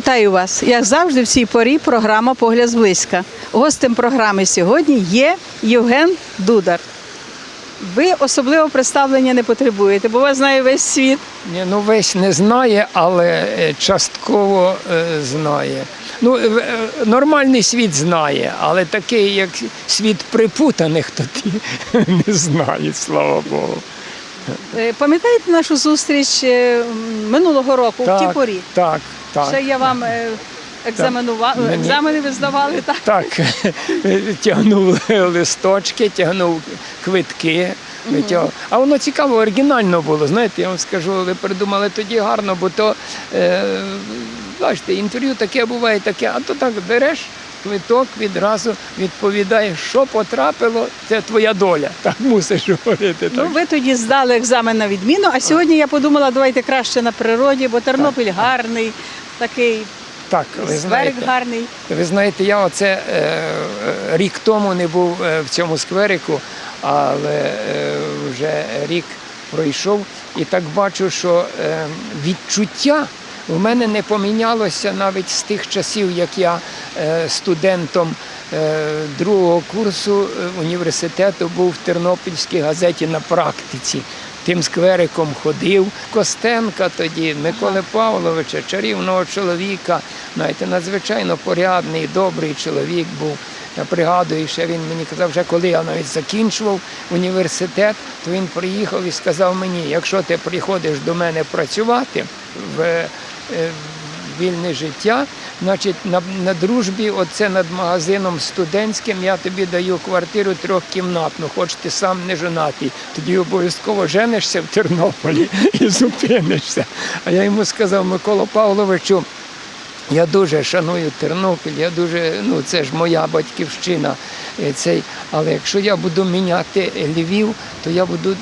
Вітаю вас! Як завжди, в цій порі програма Погляд зблизька. Гостем програми сьогодні є Євген Дудар. Ви особливо представлення не потребуєте, бо вас знає весь світ. Ні, ну весь не знає, але е, частково е, знає. Ну, е, нормальний світ знає, але такий, як світ припутаних, то ті не знають, слава Богу. Пам'ятаєте нашу зустріч минулого року в тій порі? так, так. Ще я вам е, екзаменувала, Мені- екзамени ви здавали, так? Так, тягнув листочки, тягнув квитки. витягав. А воно цікаво, оригінально було. Знаєте, я вам скажу, ви придумали тоді гарно, бо то, е, бачите, інтерв'ю таке буває, таке, а то так береш квиток, відразу відповідаєш, що потрапило, це твоя доля. Так мусиш говорити. Так. Ну, ви тоді здали екзамен на відміну, а сьогодні я подумала, давайте краще на природі, бо Тернопіль гарний, такий так, ви зверх знаєте. гарний. Ви знаєте, я оце е, е, рік тому не був е, в цьому скверику, але е, вже рік пройшов і так бачу, що е, відчуття в мене не помінялося навіть з тих часів, як я е, студентом другого курсу університету був в Тернопільській газеті на практиці. Тим сквериком ходив Костенка тоді, Миколи Павловича, чарівного чоловіка, знаєте, надзвичайно порядний, добрий чоловік був. Я пригадую, ще він мені казав, вже коли я навіть закінчував університет, то він приїхав і сказав мені, якщо ти приходиш до мене працювати в е, вільне життя, значить на, на дружбі, оце над магазином студентським, я тобі даю квартиру трьохкімнатну, хоч ти сам не женатий. Тоді обов'язково женишся в Тернополі і зупинишся. А я йому сказав, Микола Павловичу, я дуже шаную Тернопіль, я дуже, ну це ж моя батьківщина. е, Цей, але якщо я буду міняти Львів, то я буду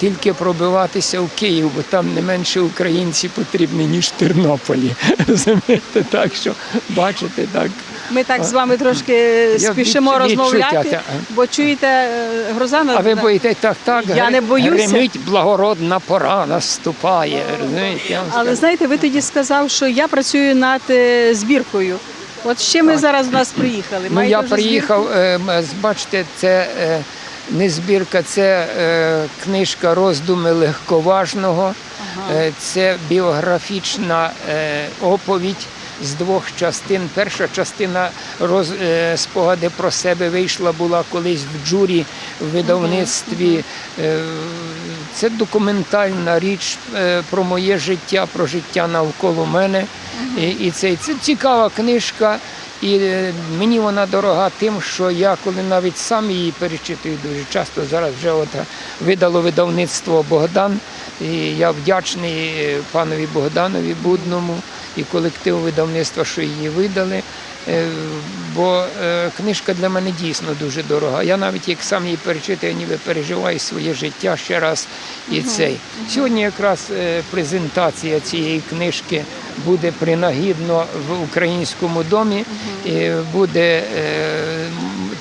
тільки пробиватися в Київ, бо там не менше українці потрібні, ніж в Тернополі. Розумієте, так що бачите, так. Ми так з вами трошки спішимо розмовляти, відчуття, бо чуєте, е, гроза на А ви боїтесь так, так, Я не боюся. гримить благородна пора наступає. Розумієте? Але знаєте, ви тоді сказав, що я працюю над е, збіркою. От ще ми зараз в нас приїхали. Ну, Маєте я приїхав, е, з- бачите, це е, не збірка, це е, книжка роздуми легковажного, Е, це біографічна е, оповідь з двох частин. Перша частина роз, е, спогади про себе вийшла була колись в джурі в видавництві. Е, це документальна річ е, про моє життя, про життя навколо мене. І, і це, це цікава книжка. І е, мені вона дорога тим, що я коли навіть сам її перечитую дуже часто, зараз вже от е, видало видавництво Богдан. І я вдячний е, панові Богданові Будному і колективу видавництва, що її видали. Е, Бо е, книжка для мене дійсно дуже дорога. Я навіть як сам її перечитаю, ніби переживаю своє життя ще раз і цей. Сьогодні якраз презентація цієї книжки буде принагідно в українському домі. Буде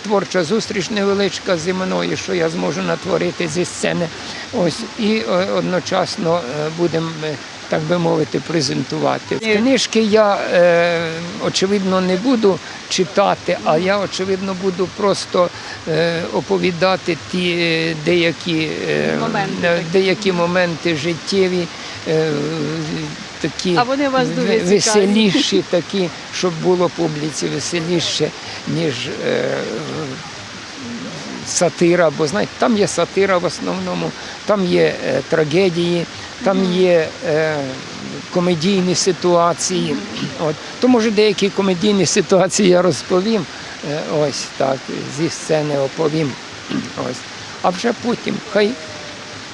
творча зустріч невеличка зі мною, що я зможу натворити зі сцени. Ось і е, одночасно е, будемо. е, Так би мовити, презентувати. Книжки я е, очевидно не буду читати, а я очевидно буду просто е, оповідати ті деякі, е, Моменти деякі моменти життєві, е, такі А вони вас дуже веселіші, такі, щоб було публіці веселіше, ніж е, сатира. Бо знаєте, там є сатира в основному, там є е, трагедії, там є е, комедійні ситуації. От. То може деякі комедійні ситуації я розповім. е, Ось так, зі сцени оповім. Ось. А вже потім хай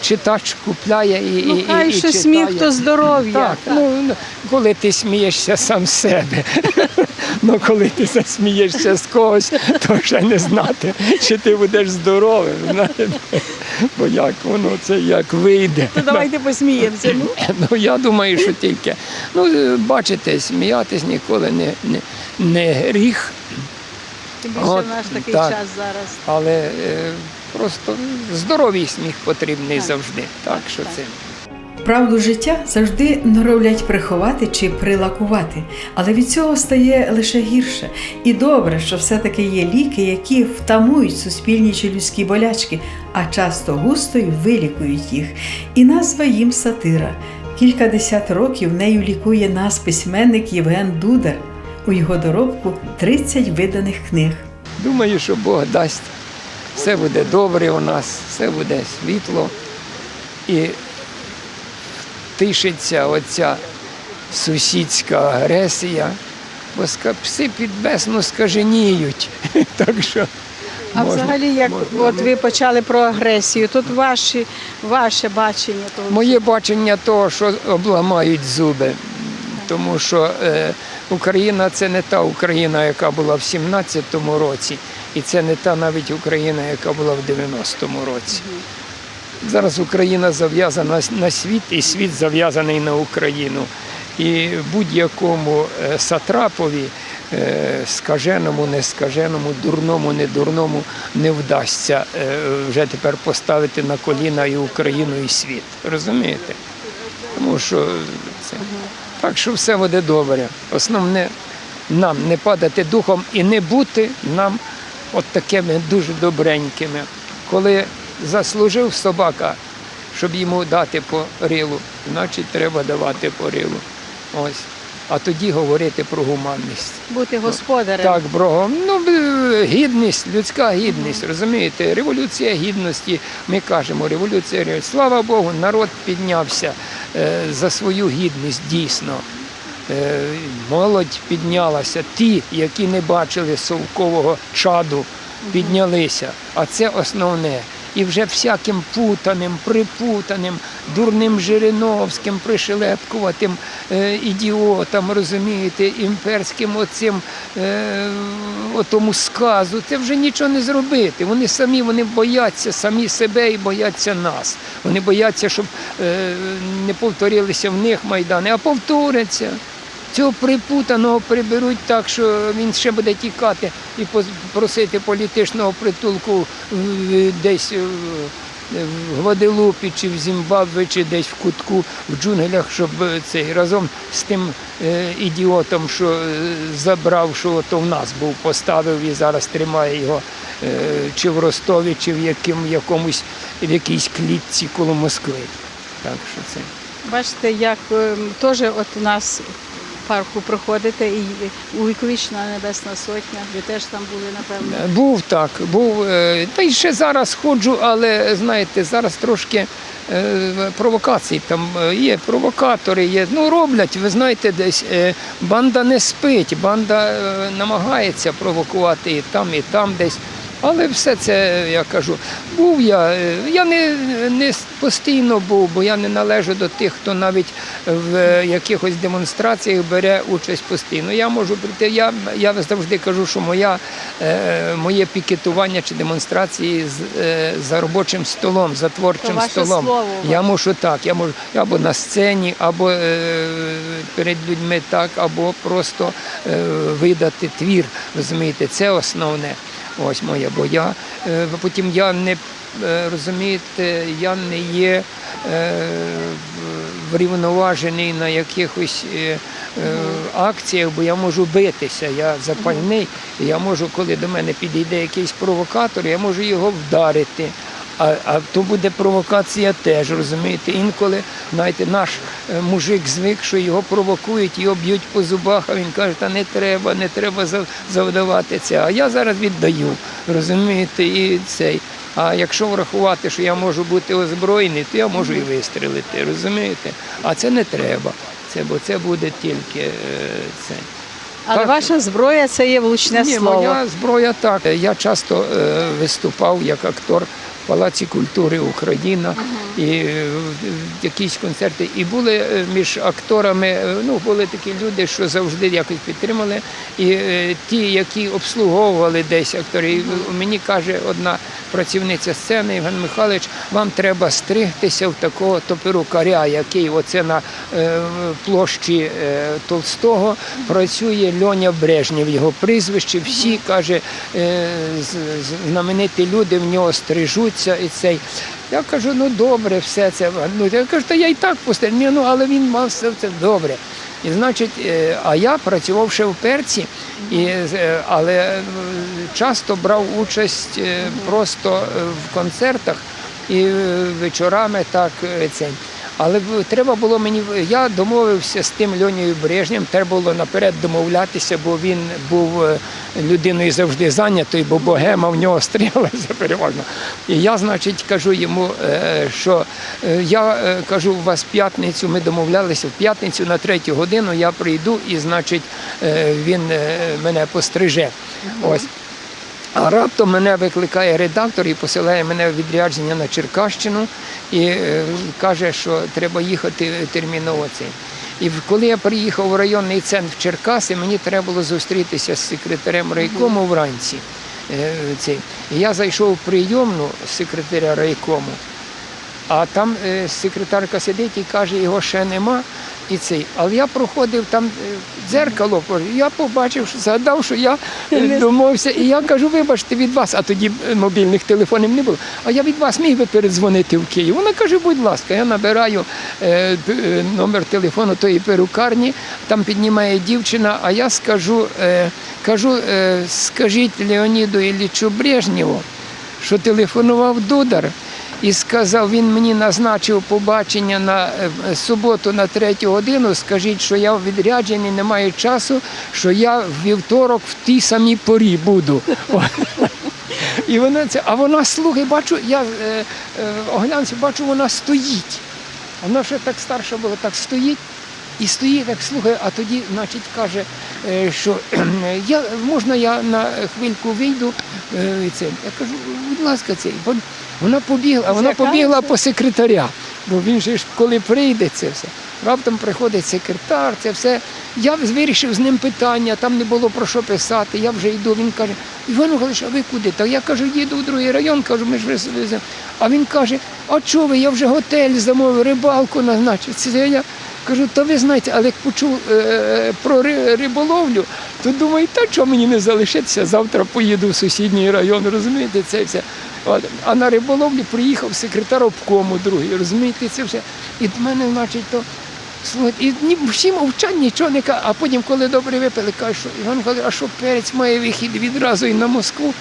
читач купляє і, Ну, і, хай і, і що читає. сміх, то здоров'я. Так, ну ну, коли ти смієшся сам себе, ну коли ти засмієшся з когось, то вже не знати, чи ти будеш здоровим. Знаєте? Бо як воно це як вийде. То давайте посміємося. Ну, Ну я думаю, що тільки ну бачите, сміятись ніколи не, не, не гріх, тим більше От, наш такий так. час зараз. але е, просто здоровий сміх потрібний Так. завжди. Так, Так, що так. це. Правду життя завжди норовлять приховати чи прилакувати, але від цього стає лише гірше. І добре, що все-таки є ліки, які втамують суспільні чи людські болячки, а часто густо й вилікують їх. І назва їм сатира. Кількадесят років нею лікує нас письменник Євген Дудар. У його доробку 30 виданих книг. Думаю, що Бог дасть. Все буде добре у нас, все буде світло. І тишиться оця сусідська агресія, бо пси підбесно скаженіють. Так що А можна- взагалі, як можна от ви почали про агресію, тут ваші, ваше бачення того. Моє бачення того, що обламають зуби. Тому що е, Україна це не та Україна, яка була в 17-му році, і це не та навіть Україна, яка була в 90-му році. Зараз Україна зав'язана на світ, і світ зав'язаний на Україну. І будь-якому е, сатрапові, е, скаженому, нескаженому, дурному, недурному не вдасться е, вже тепер поставити на коліна і Україну, і світ. Розумієте? Тому що це так, що все буде добре. Основне нам не падати духом і не бути нам от такими дуже добренькими. Коли заслужив собака, щоб йому дати по рилу, значить треба давати по рилу. Ось. А тоді говорити про гуманність. Бути господарем. Так, брогом. Ну, гідність, людська гідність, розумієте? Революція гідності. Ми кажемо, революція гідності. Слава Богу, народ піднявся е, за свою гідність дійсно. Е, молодь піднялася. Ті, які не бачили совкового чаду, піднялися. А це основне. І вже всяким путаним, припутаним, дурним Жириновським, пришелепкуватим е, ідіотам, розумієте, імперським оцим е, отому сказу, це вже нічого не зробити. Вони самі вони бояться самі себе і бояться нас. Вони бояться, щоб е, не повторилися в них майдани, а повторяться. Цього припутаного приберуть так, що він ще буде тікати і просити політичного притулку десь в Гваделупі чи в Зімбабве, чи десь в кутку в джунглях, щоб цей разом з тим е, ідіотом, що е, забрав, що то в нас був, поставив і зараз тримає його е, чи в Ростові, чи в яким, якомусь в якійсь клітці коло Москви. Так що це. Бачите, як ем, теж от у нас парку проходите і увіковічна Небесна Сотня. Ви теж там були, напевно. Був так, був. е, Та й ще зараз ходжу, але знаєте, зараз трошки е, провокацій там е, є, провокатори є. Ну, роблять, ви знаєте, десь е, банда не спить, банда е, намагається провокувати і там, і там десь. Але все це, я кажу, був я. Я не, не постійно був, бо я не належу до тих, хто навіть в якихось демонстраціях бере участь постійно. Я можу прийти. Я, я завжди кажу, що моя, е, моє пікетування чи демонстрації з, е, за робочим столом, за творчим ваше столом. слово. Я можу так, я можу або на сцені, або е, перед людьми так, або просто видати твір. Розумієте, це основне. Ось моя, бо я е, потім я не е, розумієте, я не є е, врівноважений на якихось акціях, бо я можу битися, я запальний, я можу, коли до мене підійде якийсь провокатор, я можу його вдарити. А, а то буде провокація теж, розумієте? Інколи, знаєте, наш е, мужик звик, що його провокують, його б'ють по зубах, а він каже, та не треба, не треба зав- завдавати це. А я зараз віддаю, розумієте, і цей. А якщо врахувати, що я можу бути озброєний, то я можу і вистрілити, розумієте? А це не треба. Це, бо це буде тільки е, це. Але Так. ваша зброя це є влучне Ні, слово. моя зброя так. Я часто е, виступав як актор Палаці культури Україна і е, якісь концерти. І були е, між акторами, е, ну були такі люди, що завжди якось підтримали. І ті, які обслуговували десь акторів, мені каже одна працівниця сцени Євген Михайлович, вам треба стригтися в такого то перукаря, який оце на е, площі е, Толстого працює Льоня Брежнєв, його прізвище. Всі каже, е, знамениті люди в нього стрижуться і цей. Я кажу, ну добре, все це. Ну, я кажу, та я і так пустив. Ну але він мав все це добре. І значить, е, а я працював ще в перці, і, е, але е, часто брав участь просто в концертах і вечорами так цей. це. Але треба було мені, я домовився з тим Льонією Брежнєм, треба було наперед домовлятися, бо він був е, людиною завжди зайнятою, бо богема в нього стрілася переважно. І я, значить, кажу йому, е, що е, я кажу, у вас п'ятницю, ми домовлялися, в п'ятницю на третю годину я прийду і, значить, він мене постриже. Ось. А раптом мене викликає редактор і посилає мене в відрядження на Черкащину і е, каже, що треба їхати терміново цей. І коли я приїхав в районний центр Черкаси, мені треба було зустрітися з секретарем райкому вранці. Е, я зайшов в прийомну секретаря райкому, а там е, секретарка сидить і каже, його ще нема. І цей. Але я проходив там е, дзеркало, я побачив, що згадав, що я е, домовився, і я кажу, вибачте від вас, а тоді мобільних телефонів не було. А я від вас міг би передзвонити в Київ. Вона каже, будь ласка, я набираю е, номер телефону тої перукарні, там піднімає дівчина, а я скажу, кажу, скажіть Леоніду Іллічу Брежнєву, що телефонував Дудар. І сказав, він мені назначив побачення на е, суботу на третю годину. Скажіть, що я в відрядженні не маю часу, що я в вівторок в тій самій порі буду. І вона це, а вона слухай, бачу, я е, е, оглянувся, бачу, вона стоїть. Вона ще так старша була, так стоїть. І стоїть, так слухає, а тоді, значить, каже, е, що я, можна я на хвильку вийду. Е, Це. Я кажу, будь ласка, цей. Вона побігла, а вона побігла по секретаря. Бо він же ж коли прийде це все. Раптом приходить секретар, це все. Я вирішив з ним питання, там не було про що писати. Я вже йду. Він каже, Іван Михайлович, а ви куди? Та я кажу, їду в другий район, кажу, ми ж веземо. А він каже, а чого ви? Я вже готель замовив, рибалку назначив. Це я кажу, та ви знаєте, але як почув е, про риболовлю, то думаю, та чого мені не залишитися, завтра поїду в сусідній район, розумієте, це все. От. А на риболовлі приїхав секретар обкому другий, розумієте, це все. І до мене, значить, то слухайте, і ні, всі мовчать, нічого не кажуть. А потім, коли добре випили, кажуть, що Іван Михайлович, а що перець має вихід відразу і на Москву?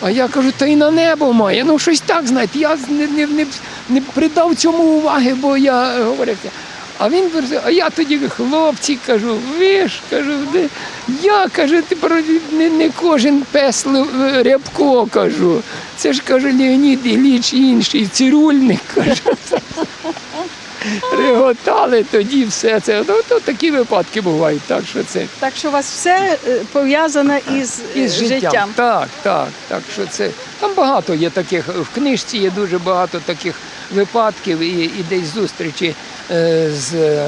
А я кажу, та й на небо має. Ну щось так, знаєте, я не, не, не, не придав цьому уваги, бо я е, говорив. А він бере, а я тоді хлопці кажу, ви ж кажу, де я кажу, ти не, не кожен пес е, рябко кажу. Це ж кажу, Леонід Ілліч інший, цирульник кажу. Реготали тоді все це. Ну, то такі випадки бувають, так що це. Так що у вас все е, пов'язане із, е, Із життям. життям. Так, так. Так що це там багато є таких. В книжці є дуже багато таких випадків і, і десь зустрічі е, з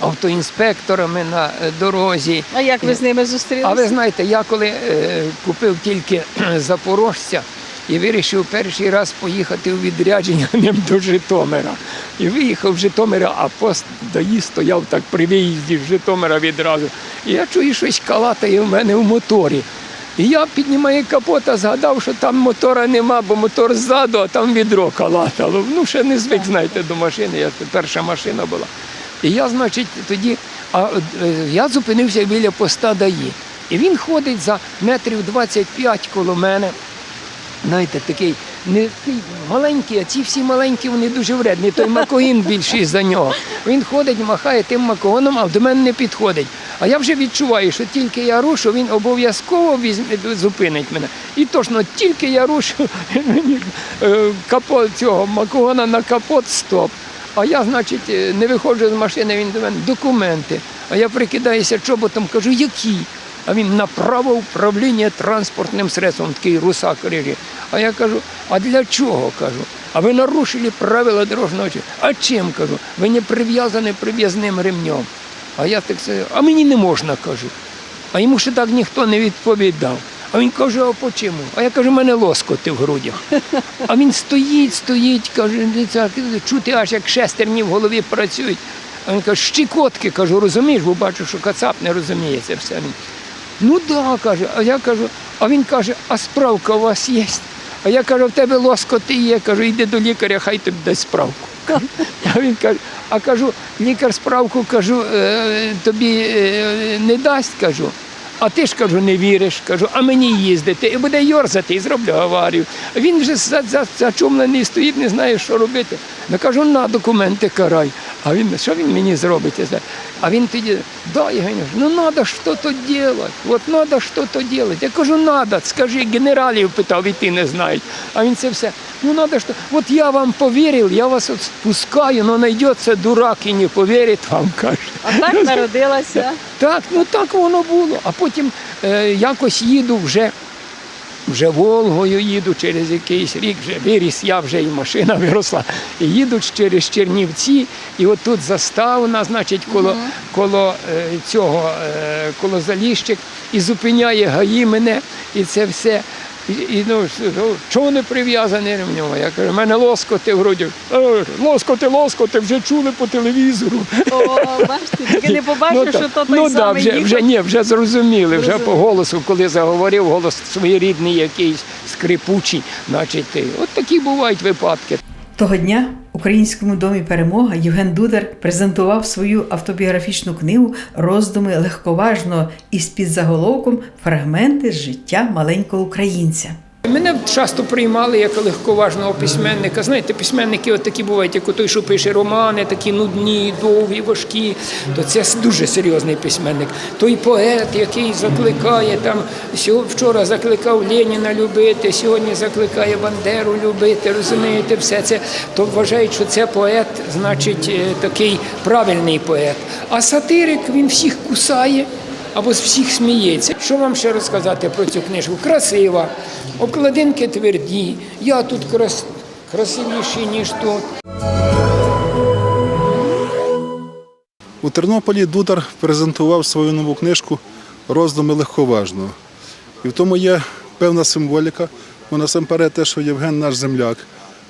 автоінспекторами на е, дорозі. А як ви з ними зустрілися? А ви знаєте, я коли е, купив тільки запорожця і вирішив перший раз поїхати у відрядження ним до Житомира. І виїхав з Житомира, а пост доїзд стояв так при виїзді з Житомира відразу. І я чую, щось калатає в мене в моторі. І я піднімаю капот, а згадав, що там мотора нема, бо мотор ззаду, а там відро калатало. Ну, ще не звик, знаєте, до машини. Я перша машина була. І я, значить, тоді а, е, я зупинився біля поста ДАІ. І він ходить за метрів 25 коло мене. Знаєте, такий не такий маленький, а ці всі маленькі, вони дуже вредні. Той макогін більший за нього. Він ходить, махає тим макогоном, а до мене не підходить. А я вже відчуваю, що тільки я рушу, він обов'язково візьме, зупинить мене. І точно, тільки я рушу, мені е, капот цього макогона на капот стоп. А я, значить, е, не виходжу з машини, він до мене документи. А я прикидаюся чоботом, кажу, які? А він на право управління транспортним средством, такий русак режі. А я кажу, а для чого? кажу? А ви нарушили правила дорожнього руху. А чим кажу? Ви не прив'язані прив'язним ремнем. А я так сказав, а мені не можна, кажу. А йому ще так ніхто не відповідав. А він каже, а по чому? А я кажу, мене лоскоти в грудях. А він стоїть, стоїть, каже, чути аж як шестерні в голові працюють. А він каже, щекотки, кажу, розумієш, бо бачу, що кацап не розуміє це все. Ну да, каже, а я кажу, а він каже, а справка у вас є? А я кажу, в тебе лоскоти є. Кажу, йди до лікаря, хай тобі дасть справку. А він каже, а кажу, лікар справку кажу, «е, тобі е, не дасть, кажу. А ти ж кажу, не віриш, кажу, а мені їздити, і буде йорзати, і зроблю аварію. А Він вже за- за- зачумлений стоїть, не знає, що робити. Я кажу, на документи карай. А він, що він мені зробить? А він тоді, да, Євгеній, ну треба щось робити. От треба щось робити. Я кажу, треба, скажи, генералів питав, і ти не знаєш. А він це все. Ну треба що. От я вам повірив, я вас от спускаю, але знайдеться дурак і не повірить вам, каже. А так народилася. Так, ну так воно було. А потім е, якось їду вже, вже Волгою їду через якийсь рік, вже виріс, я вже і машина виросла. І їду через Чернівці, і от тут заставна, значить, коло, коло е, цього, е, коло Заліщик, і зупиняє гаї мене, і це все. І, і ну, ну, чого не прив'язаний ремнем? Я кажу, в мене лоскоти вроді. «Е, Лоскоти, лоскоти, вже чули по телевізору. О, бачите, тільки не побачив, ну, що то той ну, да, самий вже, їхав. вже ні, вже зрозуміли, вже по голосу, коли заговорив, голос своєрідний якийсь скрипучий, значить, ти. от такі бувають випадки. Того дня в Українському домі Перемога Євген Дудар презентував свою автобіографічну книгу Роздуми легковажного із підзаголовком Фрагменти з життя маленького українця. Мене часто приймали як легковажного письменника. Знаєте, письменники от такі бувають, як той, що пише романи, такі нудні, довгі, важкі. То це дуже серйозний письменник. Той поет, який закликає там, вчора закликав Леніна любити, сьогодні закликає Бандеру любити, розумієте, все це. То вважають, що це поет, значить, е, такий правильний поет. А сатирик він всіх кусає або з всіх сміється. Що вам ще розказати про цю книжку? Красива, обкладинки тверді, я тут крас... красивіший, ніж тут. У Тернополі Дудар презентував свою нову книжку Роздуми легковажного. І в тому є певна символіка. Ну, насамперед те, що Євген наш земляк.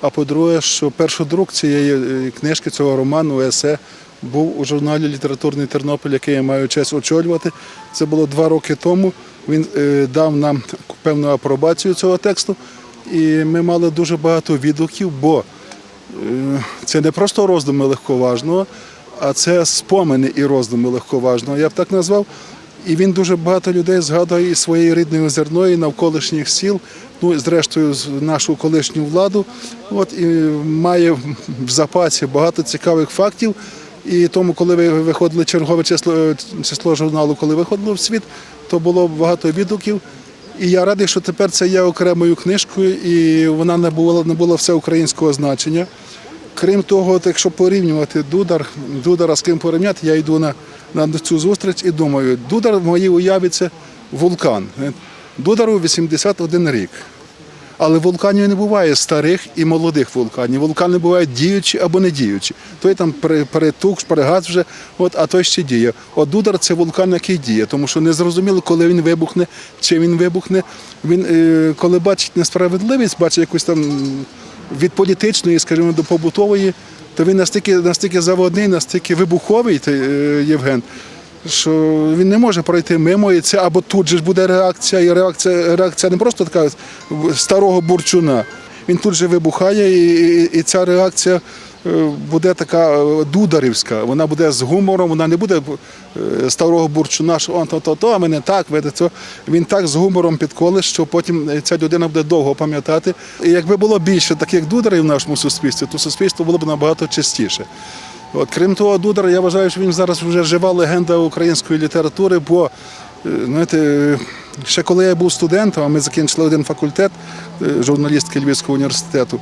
А по-друге, що першодрук цієї е, книжки, цього роману, есе, був у журналі Літературний Тернопіль, який я маю честь очолювати. Це було два роки тому. Він е, дав нам певну апробацію цього тексту. І ми мали дуже багато відгуків, бо Е, це не просто роздуми легковажного, а це спомини і роздуми легковажного, я б так назвав. І він дуже багато людей згадує із своєї рідної озерної, навколишніх сіл, ну зрештою нашу колишню владу. От і має в запасі багато цікавих фактів. І тому, коли ви виходили чергове число, число журналу, коли виходило в світ, то було багато відгуків. І я радий, що тепер це є окремою книжкою, і вона не була не була всеукраїнського значення. Крім того, от якщо порівнювати Дудар, Дудара з ким порівняти, я йду на, на цю зустріч і думаю, Дудар в моїй уяві це вулкан. Дудару 81 рік. Але вулканів не буває старих і молодих вулканів. Вулкани бувають діючі або не діючі. Той там пере- перетух, перегас вже, от, а той ще діє. От Дудар це вулкан, який діє, тому що не зрозуміло, коли він вибухне, чи він вибухне. Він, е, коли бачить несправедливість, бачить якусь там від політичної, скажімо, до побутової, то він настільки, настільки заводний, настільки вибуховий, той, е, Євген, що він не може пройти мимо, і це або тут же буде реакція, і реакція, реакція не просто така старого бурчуна. Він тут же вибухає, і, і, і ця реакція е, буде така е, дударівська. Вона буде з гумором, вона не буде е, старого бурчуна, що он то-то, то, а мене так, то. Він так з гумором підколе, що потім ця людина буде довго пам'ятати. І якби було більше таких дударів в нашому суспільстві, то суспільство було б набагато чистіше. От, крім того, Дудар, я вважаю, що він зараз вже жива легенда української літератури, бо е, знаєте, ще коли я був студентом, а ми закінчили один факультет е, журналістики Львівського університету,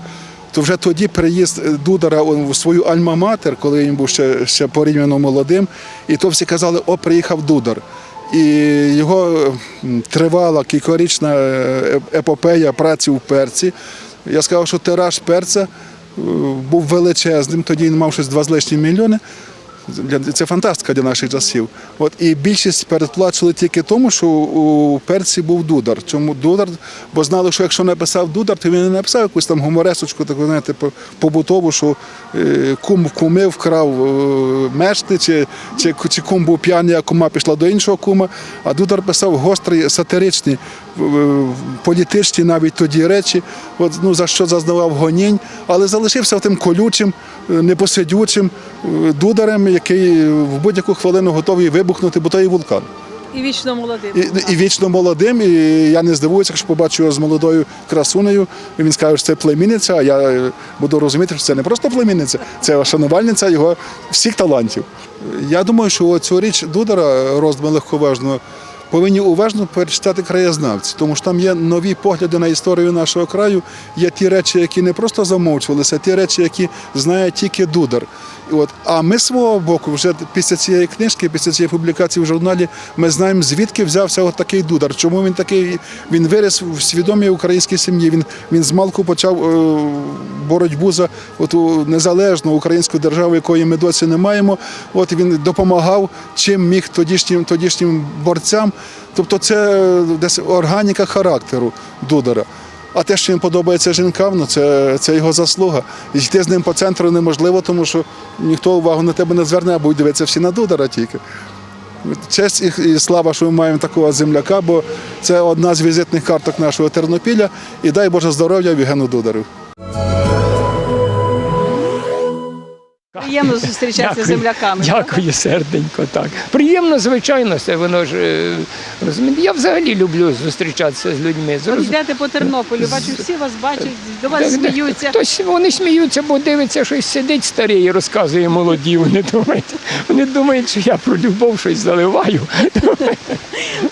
то вже тоді приїзд е, Дудара у свою альма-матер, коли він був ще, ще порівняно молодим, і то всі казали, о, приїхав Дудар. І його тривала кількорічна епопея праці в перці. Я сказав, що тираж перця був величезним, тоді він мав щось 2 з лишнім мільйони. Це фантастика для наших часів. От і більшість передплачували тільки тому, що у перці був дудар. Чому дудар? Бо знали, що якщо написав дудар, то він не написав якусь там гуморесочку, таку знаєте, по- побутову, що е, кум куми вкрав е, мешти, чи, чи, чи кум був п'яний, а кума пішла до іншого кума. А дудар писав гострі, сатиричні в- політичні навіть тоді речі, от, ну, за що зазнавав гонінь, але залишився тим колючим, е, непосидючим е, дударем, який в будь-яку хвилину готовий вибухнути, бо то і вулкан. І вічно молодим. І, і вічно молодим, і я не здивуюся, якщо побачу його з молодою красунею, і він скаже, що це племінниця, а я е, буду розуміти, що це не просто племінниця, це шанувальниця його всіх талантів. Я думаю, що цю річ Дудара роздуму легковажного повинні уважно перечитати краєзнавці, тому що там є нові погляди на історію нашого краю, є ті речі, які не просто замовчувалися, а ті речі, які знає тільки Дудар. От. А ми свого боку, вже після цієї книжки, після цієї публікації в журналі, ми знаємо, звідки взявся от такий Дудар. Чому він такий, він виріс в свідомій українській сім'ї. Він, він з малку почав е, боротьбу за оту незалежну українську державу, якої ми досі не маємо. От він допомагав чим міг тодішнім, тодішнім борцям. Тобто це десь органіка характеру Дудара. А те, що їм подобається жінкам, ну це, це його заслуга. Йти з ним по центру неможливо, тому що ніхто увагу на тебе не зверне, а будуть дивитися всі на Дудара тільки. Честь і, слава, що ми маємо такого земляка, бо це одна з візитних карток нашого Тернопіля. І дай Боже здоров'я Вігену Дудару. Приємно зустрічатися з земляками. Дякую, серденько. Так. Приємно, звичайно, це воно ж е, розумієте. Я взагалі люблю зустрічатися з людьми. Йдете по Тернополю, бачу, всі вас бачать, до вас сміються. Хтось вони сміються, бо дивиться, щось сидить старий і розказує молоді. Вони думають, вони думають, що я про любов щось заливаю.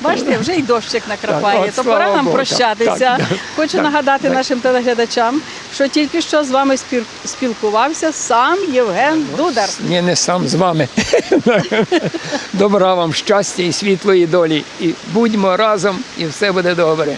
Бачите, вже й дощик накрапає, Так, от, то пора нам Богу, прощатися. так, так, Хочу так, нагадати так. нашим телеглядачам, що тільки що з вами спілкувався сам Євген Дудар. Ні, не сам з вами. Добра вам щастя і світлої долі. І будьмо разом, і все буде добре.